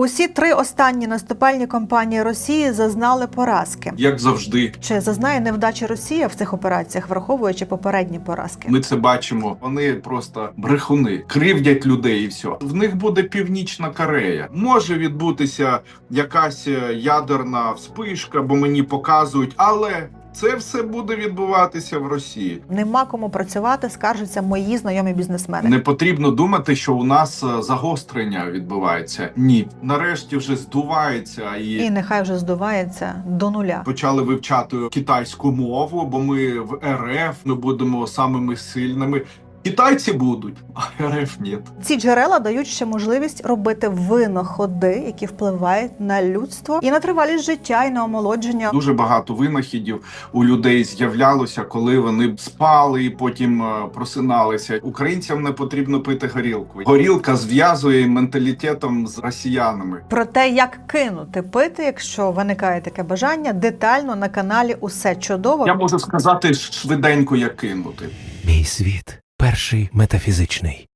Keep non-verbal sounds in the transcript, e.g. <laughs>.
Усі три останні наступальні кампанії Росії зазнали поразки. Як завжди, Чи зазнає невдачі Росія в цих операціях, враховуючи попередні поразки? ми це бачимо. Вони просто брехуни, кривдять людей і все. В них буде північна Корея. Може відбутися якась е, ядерна вспишка, бо мені показують, але це все буде відбуватися в Росії. Нема кому працювати, скаржаться мої знайомі бізнесмени. Не потрібно думати, що у нас е, загострення відбувається. Ні, нарешті вже здувається і. І нехай вже здувається до нуля. Почали вивчати китайську мову, бо ми в РФ ми будемо самими сильними. Китайці будуть, <laughs> а РФ ні. Ці джерела дають ще можливість робити винаходи, які впливають на людство і на тривалість життя, і на омолодження. Дуже багато винахідів у людей з'являлося, коли вони спали і потім е, просиналися. Українцям не потрібно пити горілку. Горілка зв'язує менталітетом з росіянами. Про те, як кинути пити, якщо виникає таке бажання, детально на каналі Усе чудово. Я можу сказати швиденько, як кинути. Мій світ перший метафізичний.